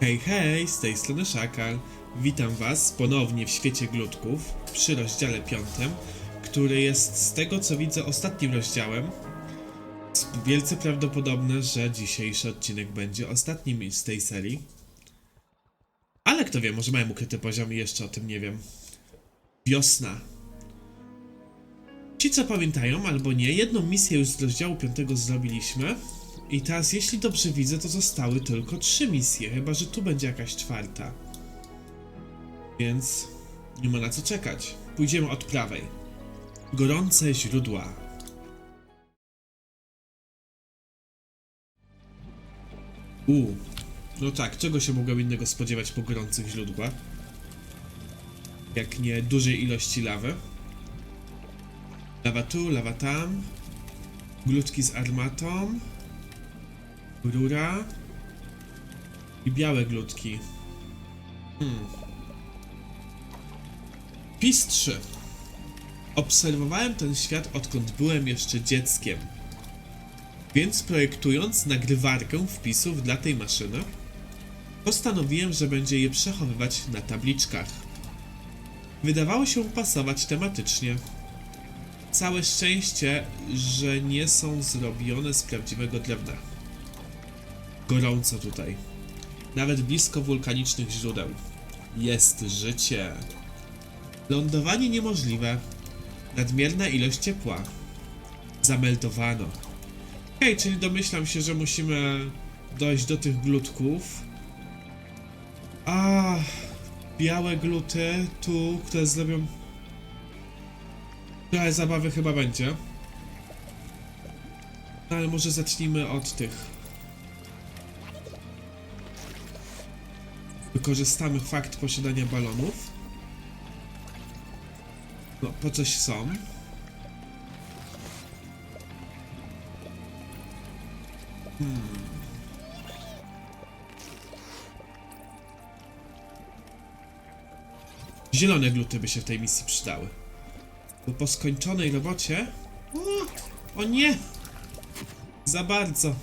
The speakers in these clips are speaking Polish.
Hej, hej, z tej strony Szakal. Witam Was ponownie w świecie glutków przy rozdziale piątym, który jest z tego co widzę ostatnim rozdziałem. Wielce prawdopodobne, że dzisiejszy odcinek będzie ostatnim z tej serii. Ale kto wie, może mają ukryty poziom i jeszcze o tym nie wiem. Wiosna. Ci co pamiętają albo nie, jedną misję już z rozdziału piątego zrobiliśmy. I teraz, jeśli dobrze widzę, to zostały tylko trzy misje, chyba że tu będzie jakaś czwarta. Więc nie ma na co czekać. Pójdziemy od prawej. Gorące źródła. U, no tak, czego się mogłem innego spodziewać po gorących źródłach? Jak nie dużej ilości lawy. Lawa tu, lawa tam. Glutki z armatą. Rura. I białe glutki. Hmm. Wpis 3. Obserwowałem ten świat odkąd byłem jeszcze dzieckiem. Więc projektując nagrywarkę wpisów dla tej maszyny, postanowiłem, że będzie je przechowywać na tabliczkach. Wydawało się pasować tematycznie. Całe szczęście, że nie są zrobione z prawdziwego drewna. Gorąco tutaj. Nawet blisko wulkanicznych źródeł. Jest życie. Lądowanie niemożliwe. Nadmierna ilość ciepła. Zameldowano. Hej, czyli domyślam się, że musimy dojść do tych glutków. A, białe gluty tu, które zrobią. Trochę zabawy chyba będzie. No, ale może zacznijmy od tych. Wykorzystamy fakt posiadania balonów. No, po coś są. Zielone gluty by się w tej misji przydały. Bo po skończonej robocie... O, o nie! Za bardzo.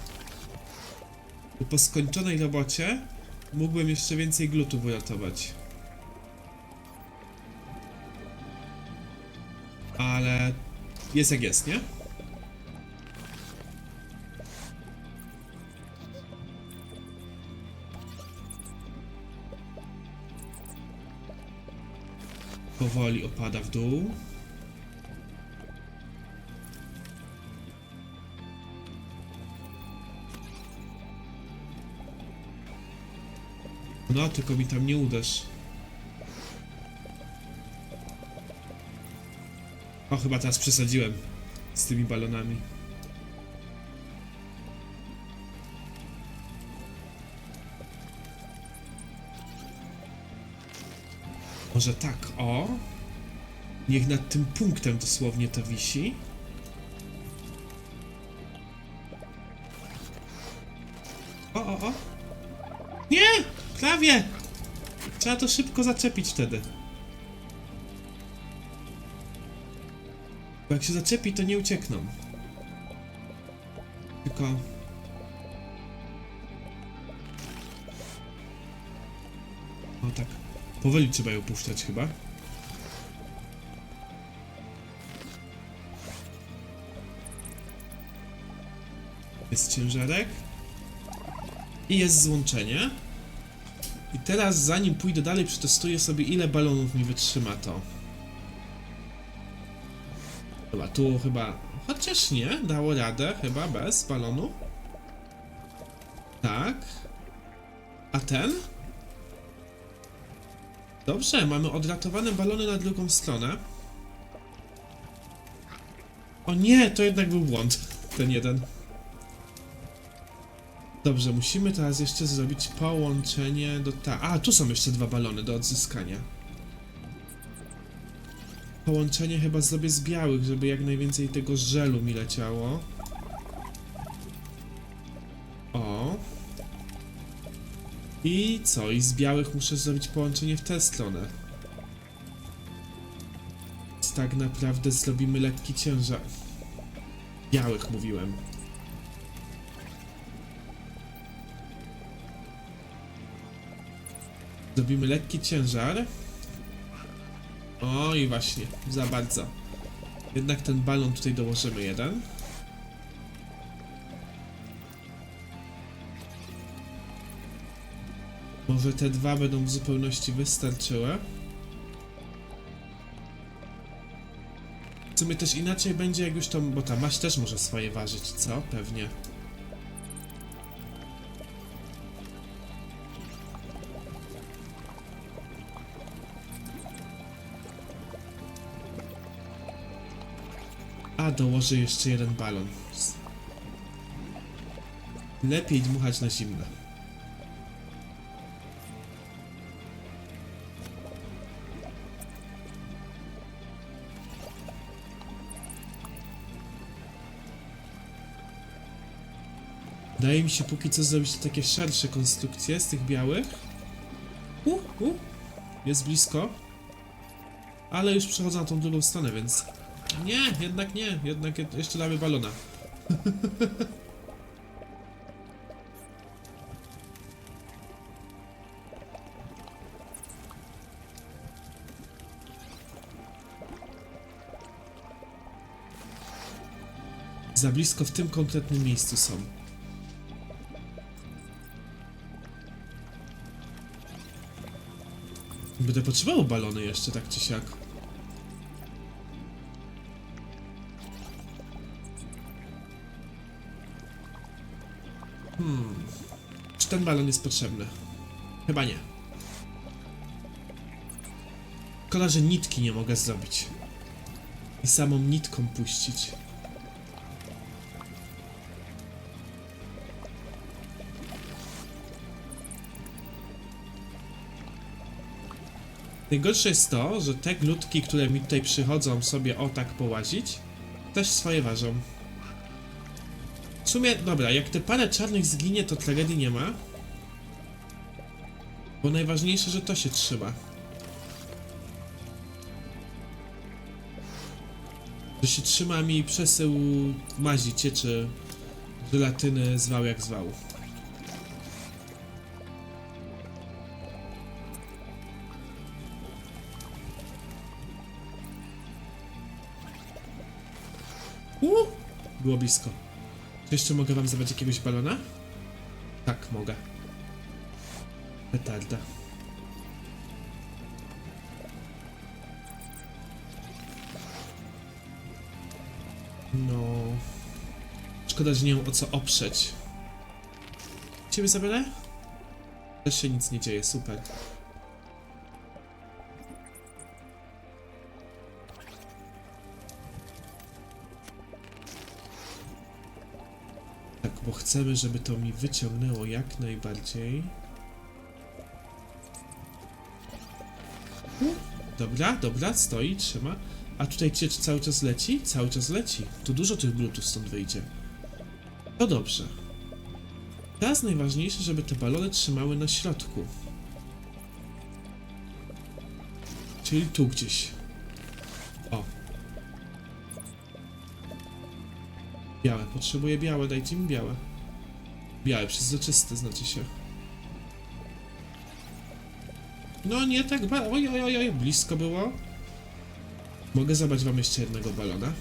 Bo po skończonej robocie mógłbym jeszcze więcej glutów uratować. Ale jest jak jest, nie? Powoli opada w dół. No, tylko mi tam nie uderz. O, chyba teraz przesadziłem z tymi balonami. Może tak, o. Niech nad tym punktem dosłownie to wisi. O, o, o. Nie! Prawie! Trzeba to szybko zaczepić wtedy. Bo jak się zaczepi, to nie uciekną. Tylko... O tak. Powoli trzeba ją puszczać chyba. Jest ciężarek. I jest złączenie. I teraz zanim pójdę dalej, przetestuję sobie ile balonów mi wytrzyma to. Chyba tu chyba... Chociaż nie, dało radę chyba bez balonu. Tak. A ten? Dobrze, mamy odratowane balony na drugą stronę. O nie, to jednak był błąd. Ten jeden. Dobrze, musimy teraz jeszcze zrobić połączenie do ta... A, tu są jeszcze dwa balony do odzyskania. Połączenie chyba zrobię z białych, żeby jak najwięcej tego żelu mi leciało. O. I co? I z białych muszę zrobić połączenie w tę stronę. Tak naprawdę zrobimy lekki ciężar. Białych mówiłem. Zrobimy lekki ciężar. O i właśnie, za bardzo. Jednak ten balon tutaj dołożymy jeden. Może te dwa będą w zupełności wystarczyły. W sumie też inaczej będzie jak już to, bo ta maść też może swoje ważyć, co? Pewnie. A, dołożę jeszcze jeden balon. Lepiej dmuchać na zimno. Wydaje mi się póki co zrobić takie szersze konstrukcje z tych białych. U, u, jest blisko. Ale już przechodzą na tą drugą stronę, więc... Nie, jednak nie, jednak jed- jeszcze damy balona. Za blisko w tym konkretnym miejscu są. Będę potrzebował balony jeszcze, tak czy siak. Balon jest potrzebny? Chyba nie. Szkoda, że nitki nie mogę zrobić. I samą nitką puścić. Najgorsze jest to, że te glutki, które mi tutaj przychodzą sobie o tak połazić, też swoje ważą. W sumie, dobra, jak te parę czarnych zginie, to tragedii nie ma. Bo najważniejsze, że to się trzyma. Że się trzyma mi przesył mazi, cieczy, żelatyny, zwał jak zwał. Uuu, było blisko. Czy jeszcze mogę wam zabrać jakiegoś balona? Tak, mogę. Petarda. No... Szkoda, że nie mam o co oprzeć. Ciebie zabiorę? Też się nic nie dzieje, super. Tak, bo chcemy, żeby to mi wyciągnęło jak najbardziej. Dobra, dobra, stoi, trzyma. A tutaj ciecz cały czas leci? Cały czas leci. Tu dużo tych glutów stąd wyjdzie. To dobrze. Teraz najważniejsze, żeby te balony trzymały na środku. Czyli tu gdzieś. O. Białe, potrzebuję białe, dajcie mi białe. Białe, przezroczyste znaczy się. No nie tak ba... Oj, oj, oj, oj, blisko było. Mogę zabrać wam jeszcze jednego balona?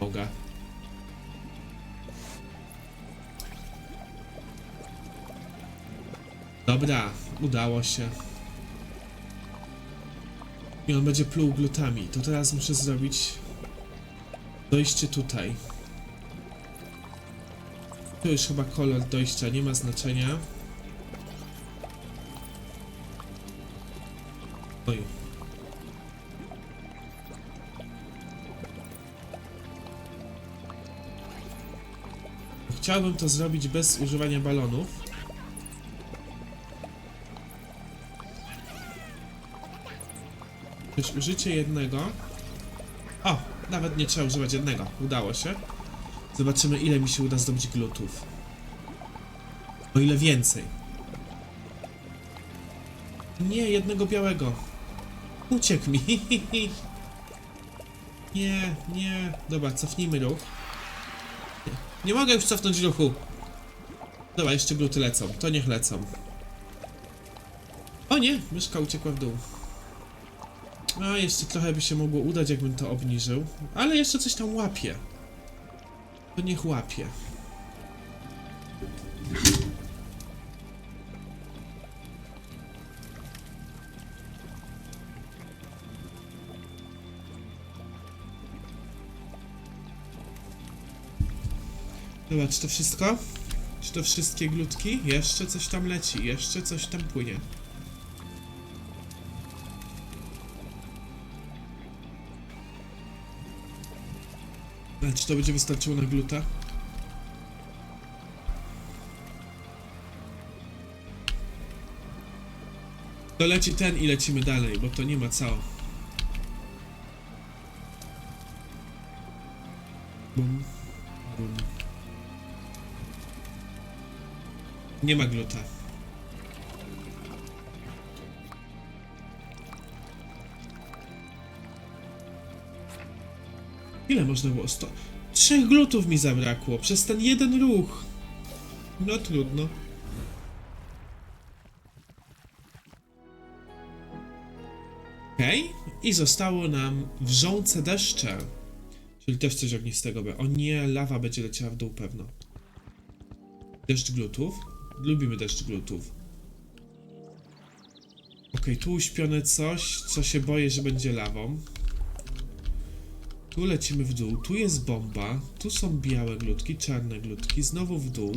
Mogę. Dobra, udało się. I on będzie pluł glutami. To teraz muszę zrobić dojście tutaj. Tu już chyba kolor dojścia nie ma znaczenia. Chciałbym to zrobić bez używania balonów. Użycie jednego. O, nawet nie trzeba używać jednego. Udało się. Zobaczymy, ile mi się uda zdobyć glutów. O ile więcej. Nie, jednego białego. Uciekł mi. Nie, nie. Dobra, cofnijmy ruch. Nie, nie mogę już cofnąć ruchu. Dobra, jeszcze gluty lecą. To niech lecą. O nie, myszka uciekła w dół. A, jeszcze trochę by się mogło udać, jakbym to obniżył. Ale jeszcze coś tam łapie. To niech łapie. Dobra, czy to wszystko? Czy to wszystkie glutki? Jeszcze coś tam leci, jeszcze coś tam płynie. A czy to będzie wystarczyło na gluta? To leci ten i lecimy dalej, bo to nie ma. Bum, bum. Nie ma gluta. Ile można było? Sto... Trzech glutów mi zabrakło przez ten jeden ruch. No trudno. Okej. I zostało nam wrzące deszcze. Czyli też coś ognistego. O nie, lawa będzie leciała w dół pewno. Deszcz glutów. Lubimy deszcz glutów. Okej, tu uśpione coś, co się boję, że będzie lawą. Tu lecimy w dół, tu jest bomba, tu są białe glutki, czarne glutki, znowu w dół.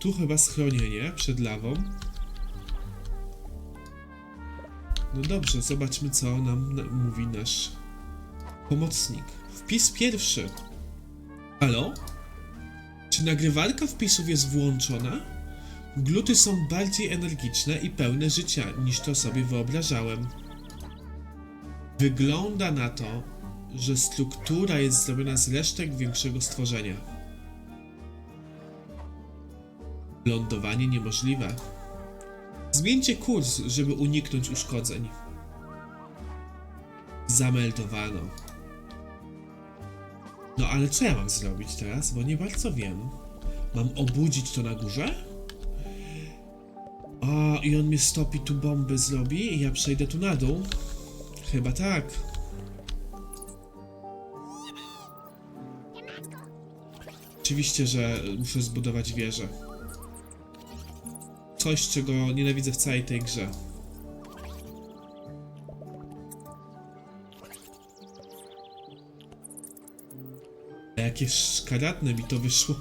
Tu chyba schronienie przed lawą. No dobrze, zobaczmy co nam na- mówi nasz pomocnik. Wpis pierwszy. Halo? Czy nagrywarka wpisów jest włączona? Gluty są bardziej energiczne i pełne życia niż to sobie wyobrażałem. Wygląda na to, że struktura jest zrobiona z resztek większego stworzenia. Lądowanie niemożliwe. Zmieńcie kurs, żeby uniknąć uszkodzeń. Zameldowano. No ale co ja mam zrobić teraz? Bo nie bardzo wiem. Mam obudzić to na górze? A, i on mnie stopi, tu bomby zrobi i ja przejdę tu na dół? Chyba tak. Oczywiście, że muszę zbudować wieżę. Coś, czego nienawidzę w całej tej grze. Jakie szkaradne mi to wyszło.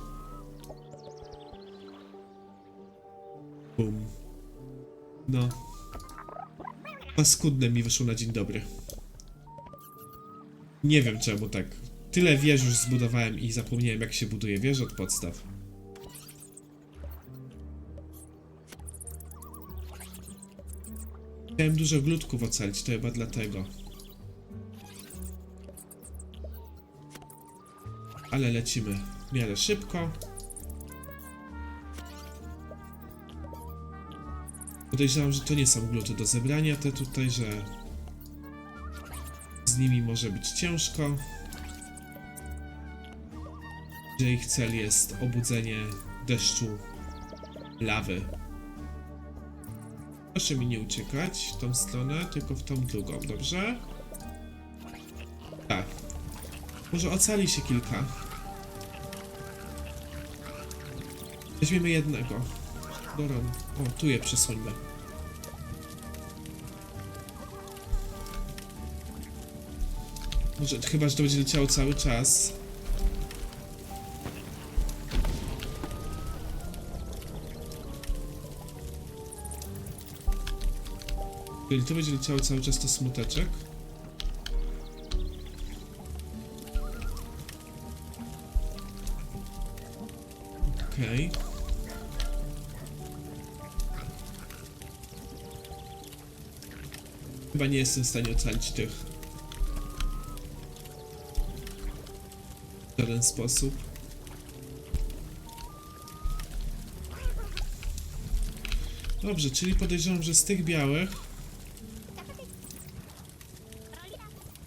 Bum. No. Paskudne mi wyszło na dzień dobry. Nie wiem czemu tak. Tyle wież już zbudowałem i zapomniałem jak się buduje wież od podstaw. Chciałem dużo glutków ocalić, to chyba dlatego. Ale lecimy w miarę szybko. Podejrzewam, że to nie są gluty do zebrania, te tutaj, że z nimi może być ciężko. Że ich cel jest obudzenie deszczu lawy. Proszę mi nie uciekać w tą stronę, tylko w tą drugą, dobrze? Może ocali się kilka. Weźmiemy jednego. Doron. O, tu je przesuńmy. Może, chyba, że to będzie leciało cały czas. Jeżeli to będzie leciało cały czas, to smuteczek. Okej. Chyba nie jestem w stanie ocalić tych. W żaden sposób. Dobrze, czyli podejrzewam, że z tych białych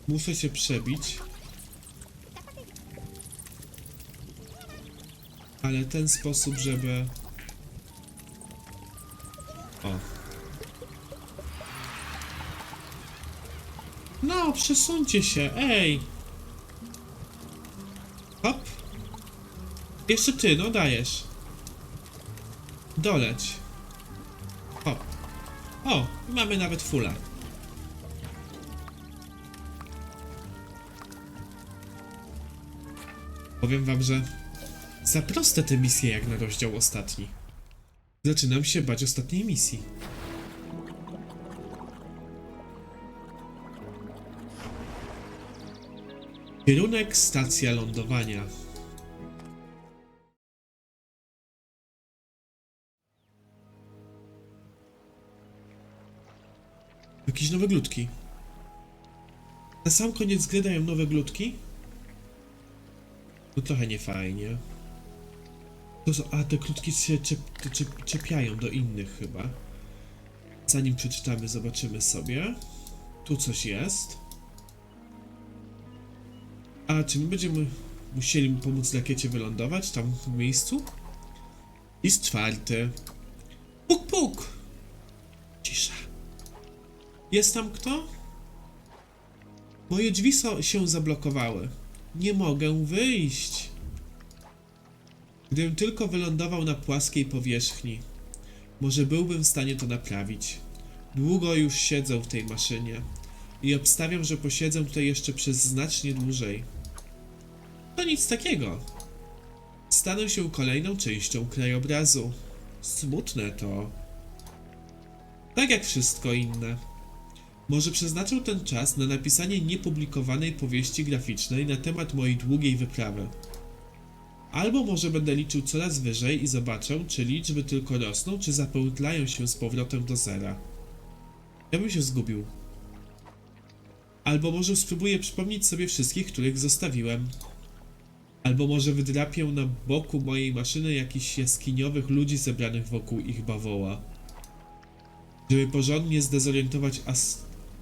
muszę się przebić. ale ten sposób, żeby... O. No, przesuńcie się, ej! Hop. Jeszcze ty, no dajesz. Doleć. Hop. O, mamy nawet fula. Powiem wam, że za proste te misje jak na rozdział ostatni. Zaczynam się bać ostatniej misji. Kierunek stacja lądowania. Jakieś nowe glutki. Na sam koniec gry dają nowe glutki? No trochę niefajnie. To są, a te krótki się czep, czep, czepiają do innych chyba. Zanim przeczytamy, zobaczymy sobie. Tu coś jest. A czy my będziemy musieli mu pomóc rakiecie wylądować tam w miejscu? List czwarty. Puk puk! Cisza. Jest tam kto? Moje drzwi są, się zablokowały. Nie mogę wyjść. Gdybym tylko wylądował na płaskiej powierzchni, może byłbym w stanie to naprawić. Długo już siedzę w tej maszynie i obstawiam, że posiedzę tutaj jeszcze przez znacznie dłużej. To nic takiego. Stanę się kolejną częścią krajobrazu. Smutne to. Tak jak wszystko inne. Może przeznaczę ten czas na napisanie niepublikowanej powieści graficznej na temat mojej długiej wyprawy. Albo może będę liczył coraz wyżej i zobaczę, czy liczby tylko rosną, czy zapełtlają się z powrotem do zera. Ja bym się zgubił. Albo może spróbuję przypomnieć sobie wszystkich, których zostawiłem. Albo może wydrapię na boku mojej maszyny jakichś jaskiniowych ludzi zebranych wokół ich bawoła. Żeby porządnie zdezorientować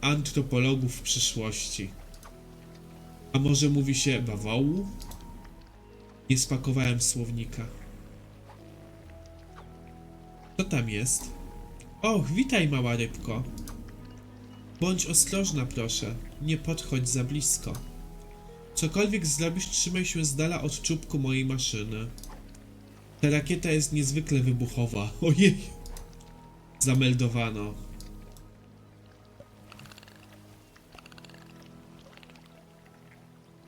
antropologów w przyszłości. A może mówi się bawołu? Nie spakowałem słownika. Co tam jest? Och, witaj mała rybko. Bądź ostrożna proszę, nie podchodź za blisko. Cokolwiek zrobisz, trzymaj się z dala od czubku mojej maszyny. Ta rakieta jest niezwykle wybuchowa. Ojej! Zameldowano.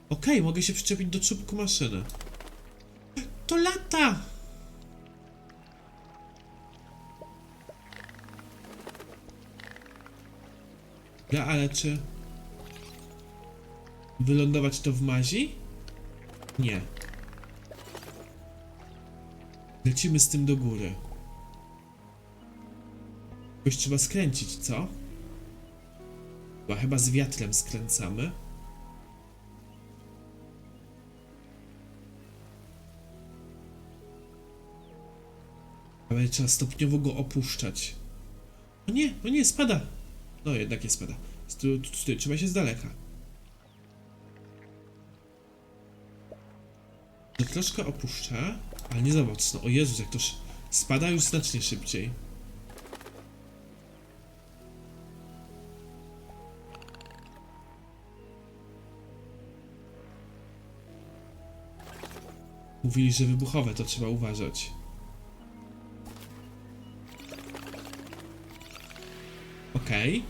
Okej, mogę się przyczepić do czubku maszyny. To lata! No ale czy... Wylądować to w mazi? Nie. Lecimy z tym do góry. Jakoś trzeba skręcić, co? Chyba, chyba z wiatrem skręcamy. Ale trzeba stopniowo go opuszczać. O nie, o nie, spada! No jednak nie spada. Trzeba się z daleka. To troszkę opuszcza, ale nie za mocno. O Jezus, jak to spada już znacznie szybciej. Mówili, że wybuchowe, to trzeba uważać. Okej.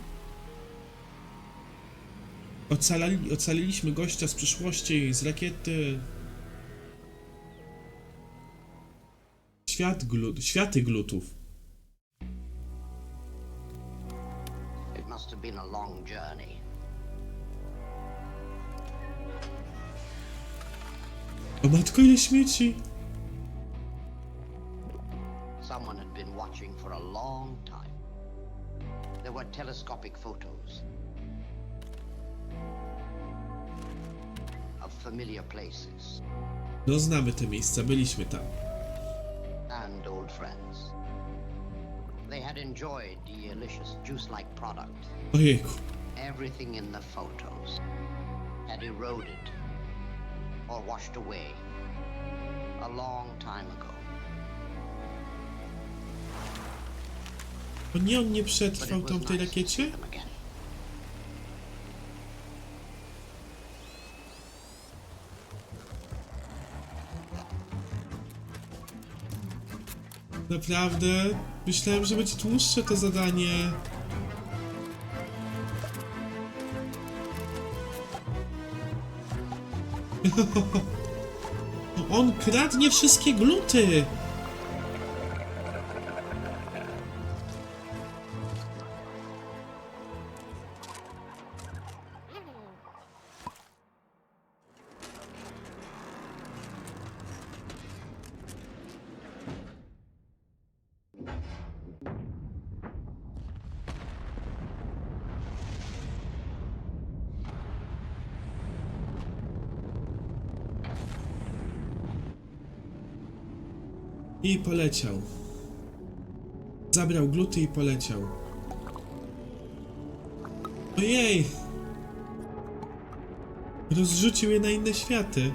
Ocalali, ocaliliśmy gościa z przyszłości, z rakiety. Świat glut, światy glutów. It must have been a long journey. O matko, ile śmieci! Telescopic photos of familiar places No znamy te miejsca, byliśmy tam. and old friends. They had enjoyed the delicious juice-like product. Ojejku. Everything in the photos had eroded or washed away a long time ago. Nie, on nie przetrwał tam w tej rakiecie? Naprawdę? Myślałem, że będzie dłuższe to zadanie. On kradnie wszystkie gluty! I poleciał. Zabrał gluty i poleciał. Ojej! Rozrzucił je na inne światy.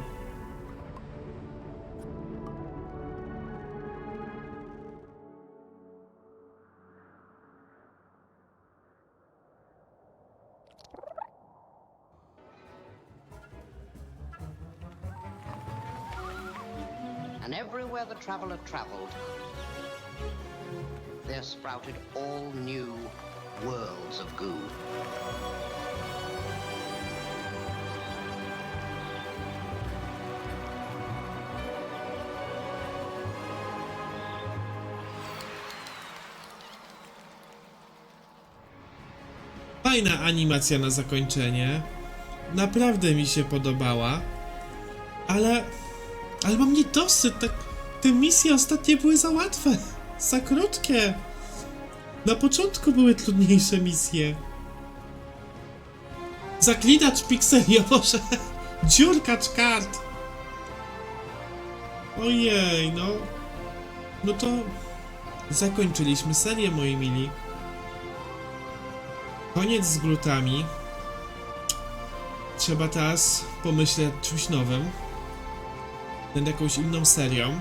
And everywhere the traveler traveled, there sprouted all new worlds of goo. Fajna animacja na zakończenie. Naprawdę mi się podobała. Ale. Ale mam niedosyt. Tak, te misje ostatnie były za łatwe. Za krótkie. Na początku były trudniejsze misje. Zaklinacz pikseli, o Boże. Dziurkacz kart. Ojej, no. No to. Zakończyliśmy serię, moi mili. Koniec z glutami. Trzeba teraz pomyśleć czymś nowym. Nad jakąś inną serią.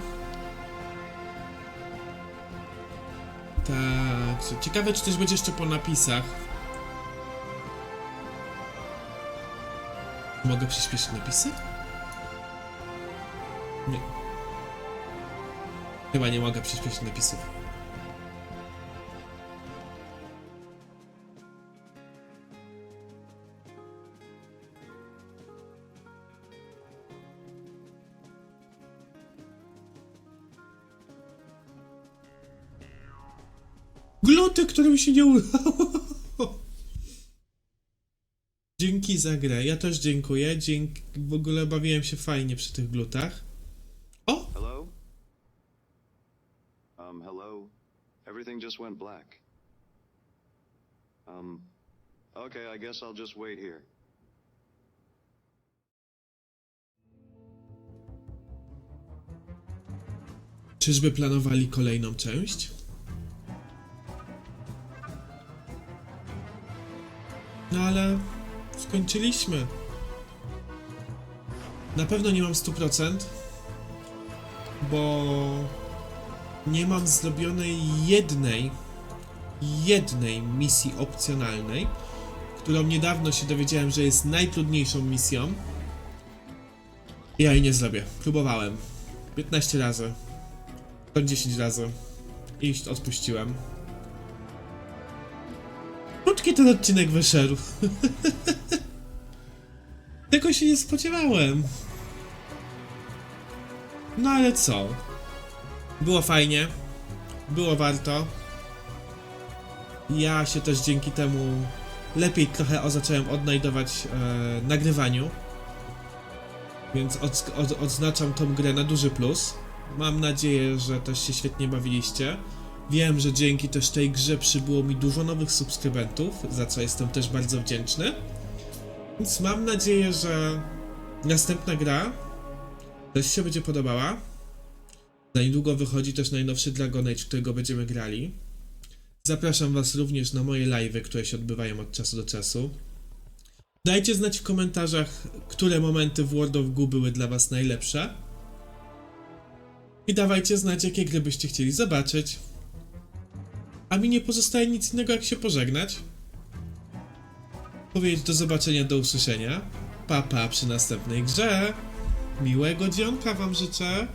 Tak. Ciekawe, czy coś będzie jeszcze po napisach. Mogę przyspieszyć napisy? Nie. Chyba nie mogę przyspieszyć napisów. Gluty, którym się nie udało. Dzięki za grę. Ja też dziękuję. Dzięki... W ogóle bawiłem się fajnie przy tych glutach. O! Hello? Um, hello? Everything just went black. Um, okay, I guess I'll just wait here. Czyżby planowali kolejną część? Ale skończyliśmy. Na pewno nie mam 100%, bo nie mam zrobionej jednej, jednej misji opcjonalnej, którą niedawno się dowiedziałem, że jest najtrudniejszą misją. Ja jej nie zrobię. Próbowałem. 15 razy. To 10 razy. I odpuściłem. Ten odcinek wyszedł. Tego się nie spodziewałem. No ale co? Było fajnie. Było warto. Ja się też dzięki temu lepiej trochę o, zacząłem odnajdować e, nagrywaniu. Więc od, od, odznaczam tą grę na duży plus. Mam nadzieję, że też się świetnie bawiliście. Wiem, że dzięki też tej grze przybyło mi dużo nowych subskrybentów, za co jestem też bardzo wdzięczny. Więc mam nadzieję, że następna gra też się będzie podobała. Za niedługo wychodzi też najnowszy Dragon Age, którego będziemy grali. Zapraszam Was również na moje live'y, które się odbywają od czasu do czasu. Dajcie znać w komentarzach, które momenty w World of Goo były dla Was najlepsze. I dawajcie znać, jakie gry byście chcieli zobaczyć. A mi nie pozostaje nic innego, jak się pożegnać. Powiedzieć do zobaczenia, do usłyszenia. Papa pa przy następnej grze. Miłego dzionka Wam życzę.